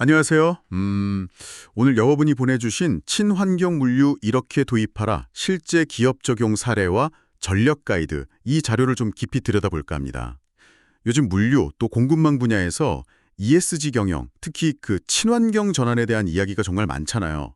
안녕하세요. 음, 오늘 여러분이 보내주신 친환경 물류 이렇게 도입하라 실제 기업 적용 사례와 전력 가이드 이 자료를 좀 깊이 들여다볼까 합니다. 요즘 물류 또 공급망 분야에서 ESG 경영, 특히 그 친환경 전환에 대한 이야기가 정말 많잖아요.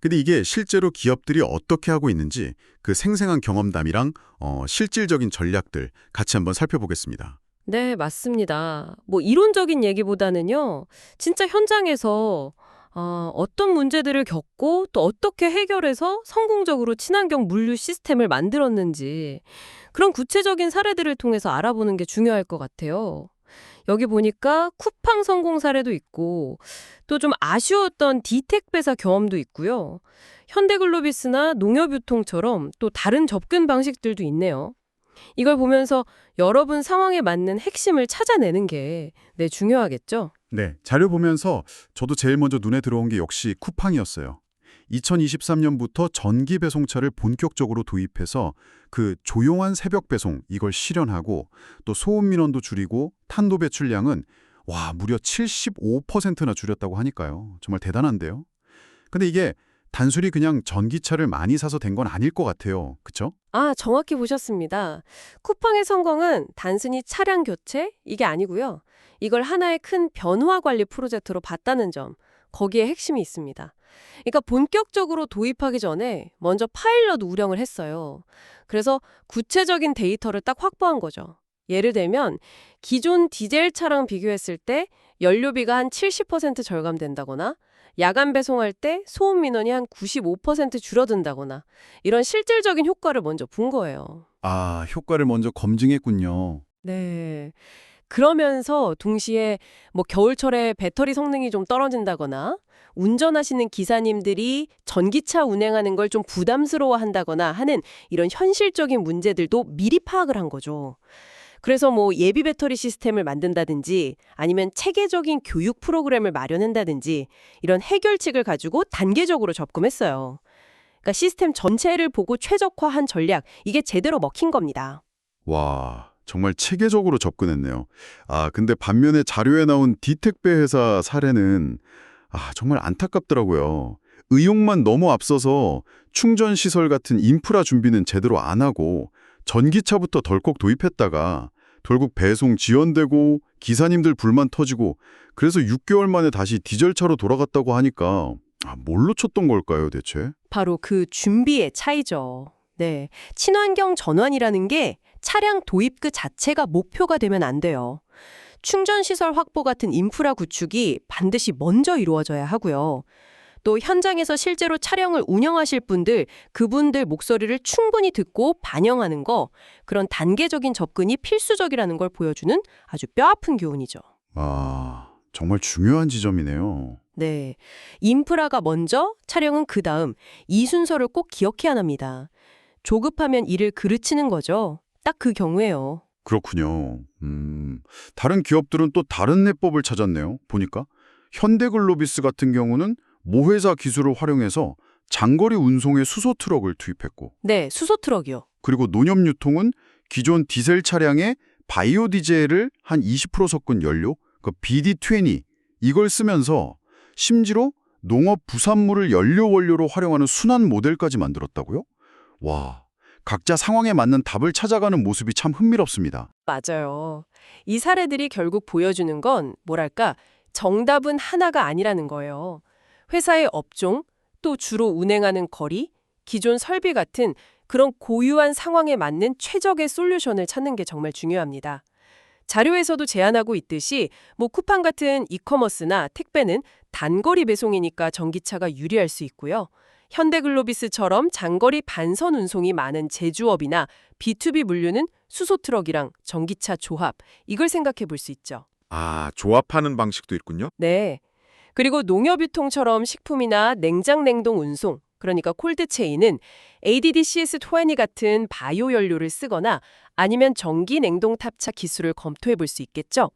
근데 이게 실제로 기업들이 어떻게 하고 있는지 그 생생한 경험담이랑 어, 실질적인 전략들 같이 한번 살펴보겠습니다. 네, 맞습니다. 뭐 이론적인 얘기보다는요, 진짜 현장에서 어, 어떤 문제들을 겪고 또 어떻게 해결해서 성공적으로 친환경 물류 시스템을 만들었는지 그런 구체적인 사례들을 통해서 알아보는 게 중요할 것 같아요. 여기 보니까 쿠팡 성공 사례도 있고 또 좀 아쉬웠던 디텍 배사 경험도 있고요. 현대글로비스나 농협유통처럼 또 다른 접근 방식들도 있네요. 이걸 보면서 여러분 상황에 맞는 핵심을 찾아내는 게 네, 중요하겠죠? 네, 자료 보면서 저도 제일 먼저 눈에 들어온 게 역시 쿠팡이었어요. 2023년부터 전기 배송차를 본격적으로 도입해서 그 조용한 새벽 배송 이걸 실현하고 또 소음 민원도 줄이고 탄도 배출량은 와, 무려 75%나 줄였다고 하니까요. 정말 대단한데요. 근데 이게 단순히 그냥 전기차를 많이 사서 된 건 아닐 것 같아요. 그쵸? 아, 정확히 보셨습니다. 쿠팡의 성공은 단순히 차량 교체? 이게 아니고요. 이걸 하나의 큰 변화 관리 프로젝트로 봤다는 점, 거기에 핵심이 있습니다. 그러니까 본격적으로 도입하기 전에 먼저 파일럿 운영을 했어요. 그래서 구체적인 데이터를 딱 확보한 거죠. 예를 들면 기존 디젤 차랑 비교했을 때 연료비가 한 70% 절감된다거나 야간 배송할 때 소음 민원이 한 95% 줄어든다거나 이런 실질적인 효과를 먼저 본 거예요. 아, 효과를 먼저 검증했군요. 네. 그러면서 동시에 뭐 겨울철에 배터리 성능이 좀 떨어진다거나 운전하시는 기사님들이 전기차 운행하는 걸 좀 부담스러워 한다거나 하는 이런 현실적인 문제들도 미리 파악을 한 거죠. 그래서 뭐 예비 배터리 시스템을 만든다든지 아니면 체계적인 교육 프로그램을 마련한다든지 이런 해결책을 가지고 단계적으로 접근했어요. 그러니까 시스템 전체를 보고 최적화한 전략, 이게 제대로 먹힌 겁니다. 와, 정말 체계적으로 접근했네요. 아, 근데 반면에 자료에 나온 디택배 회사 사례는 아, 정말 안타깝더라고요. 의욕만 너무 앞서서 충전 시설 같은 인프라 준비는 제대로 안 하고 전기차부터 덜컥 도입했다가 결국 배송 지연되고 기사님들 불만 터지고 그래서 6개월 만에 다시 디젤차로 돌아갔다고 하니까 아, 뭘로 쳤던 걸까요, 대체? 바로 그 준비의 차이죠. 네. 친환경 전환이라는 게 차량 도입 그 자체가 목표가 되면 안 돼요. 충전시설 확보 같은 인프라 구축이 반드시 먼저 이루어져야 하고요. 또 현장에서 실제로 차량을 운영하실 분들, 그분들 목소리를 충분히 듣고 반영하는 거, 그런 단계적인 접근이 필수적이라는 걸 보여주는 아주 뼈아픈 교훈이죠. 아, 정말 중요한 지점이네요. 네. 인프라가 먼저, 차량은 그 다음, 이 순서를 꼭 기억해야 합니다. 조급하면 일을 그르치는 거죠. 딱 그 경우에요. 그렇군요. 음, 다른 기업들은 또 다른 해법을 찾았네요. 보니까 현대글로비스 같은 경우는 모회사 기술을 활용해서 장거리 운송에 수소 트럭을 투입했고 네, 수소 트럭이요. 그리고 농협유통은 기존 디젤 차량에 바이오 디젤을 한 20% 섞은 연료, 그 BD20 이걸 쓰면서 심지어 농업 부산물을 연료 원료로 활용하는 순환 모델까지 만들었다고요? 와, 각자 상황에 맞는 답을 찾아가는 모습이 참 흥미롭습니다. 맞아요. 이 사례들이 결국 보여주는 건 뭐랄까, 정답은 하나가 아니라는 거예요. 회사의 업종, 또 주로 운행하는 거리, 기존 설비 같은 그런 고유한 상황에 맞는 최적의 솔루션을 찾는 게 정말 중요합니다. 자료에서도 제안하고 있듯이 뭐 쿠팡 같은 이커머스나 택배는 단거리 배송이니까 전기차가 유리할 수 있고요. 현대글로비스처럼 장거리 반선 운송이 많은 제주업이나 B2B 물류는 수소 트럭이랑 전기차 조합 이걸 생각해 볼 수 있죠. 아, 조합하는 방식도 있군요. 네. 그리고 농협유통처럼 식품이나 냉장 냉동 운송, 그러니까 콜드체인은 ADDCS20 같은 바이오 연료를 쓰거나 아니면 전기 냉동 탑차 기술을 검토해 볼 수 있겠죠.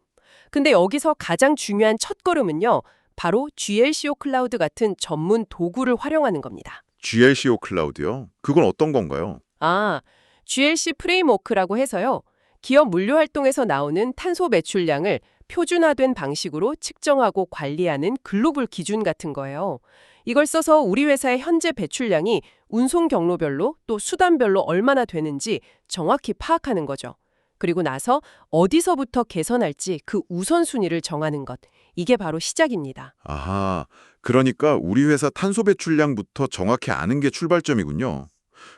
근데 여기서 가장 중요한 첫걸음은요. 바로 GLCO 클라우드 같은 전문 도구를 활용하는 겁니다. GLCO 클라우드요? 그건 어떤 건가요? 아, GLC 프레임워크라고 해서요. 기업 물류 활동에서 나오는 탄소 배출량을 표준화된 방식으로 측정하고 관리하는 글로벌 기준 같은 거예요. 이걸 써서 우리 회사의 현재 배출량이 운송 경로별로 또 수단별로 얼마나 되는지 정확히 파악하는 거죠. 그리고 나서 어디서부터 개선할지 그 우선순위를 정하는 것. 이게 바로 시작입니다. 아하, 그러니까 우리 회사 탄소 배출량부터 정확히 아는 게 출발점이군요.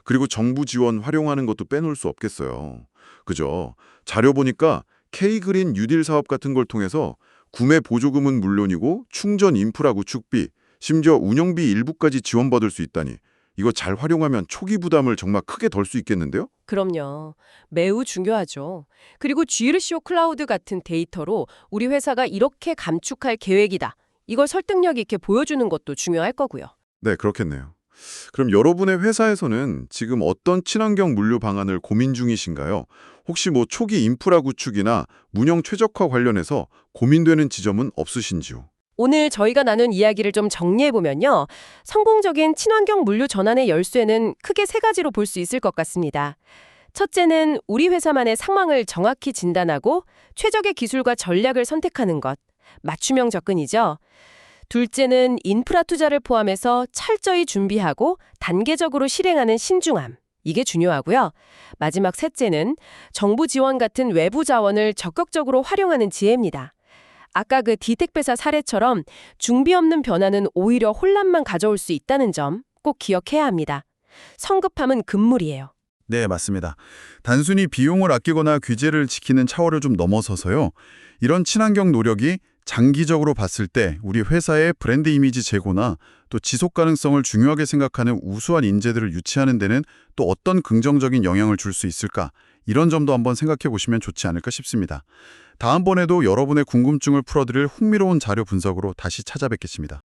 그리고 정부 지원 활용하는 것도 빼놓을 수 없겠어요. 그죠? 자료 보니까 K그린 뉴딜 사업 같은 걸 통해서 구매 보조금은 물론이고 충전 인프라 구축비, 심지어 운영비 일부까지 지원받을 수 있다니 이거 잘 활용하면 초기 부담을 정말 크게 덜 수 있겠는데요? 그럼요. 매우 중요하죠. 그리고 GRCO 클라우드 같은 데이터로 우리 회사가 이렇게 감축할 계획이다. 이걸 설득력 있게 보여주는 것도 중요할 거고요. 네, 그렇겠네요. 그럼 여러분의 회사에서는 지금 어떤 친환경 물류 방안을 고민 중이신가요? 혹시 뭐 초기 인프라 구축이나 운영 최적화 관련해서 고민되는 지점은 없으신지요? 오늘 저희가 나눈 이야기를 좀 정리해보면요. 성공적인 친환경 물류 전환의 열쇠는 크게 세 가지로 볼 수 있을 것 같습니다. 첫째는 우리 회사만의 상황을 정확히 진단하고 최적의 기술과 전략을 선택하는 것. 맞춤형 접근이죠. 둘째는 인프라 투자를 포함해서 철저히 준비하고 단계적으로 실행하는 신중함. 이게 중요하고요. 마지막 셋째는 정부 지원 같은 외부 자원을 적극적으로 활용하는 지혜입니다. 아까 그 디택배사 사례처럼 준비 없는 변화는 오히려 혼란만 가져올 수 있다는 점 꼭 기억해야 합니다. 성급함은 금물이에요. 네, 맞습니다. 단순히 비용을 아끼거나 규제를 지키는 차원을 좀 넘어서서요. 이런 친환경 노력이 장기적으로 봤을 때 우리 회사의 브랜드 이미지 제고나 또 지속 가능성을 중요하게 생각하는 우수한 인재들을 유치하는 데는 또 어떤 긍정적인 영향을 줄 수 있을까? 이런 점도 한번 생각해 보시면 좋지 않을까 싶습니다. 다음번에도 여러분의 궁금증을 풀어드릴 흥미로운 자료 분석으로 다시 찾아뵙겠습니다.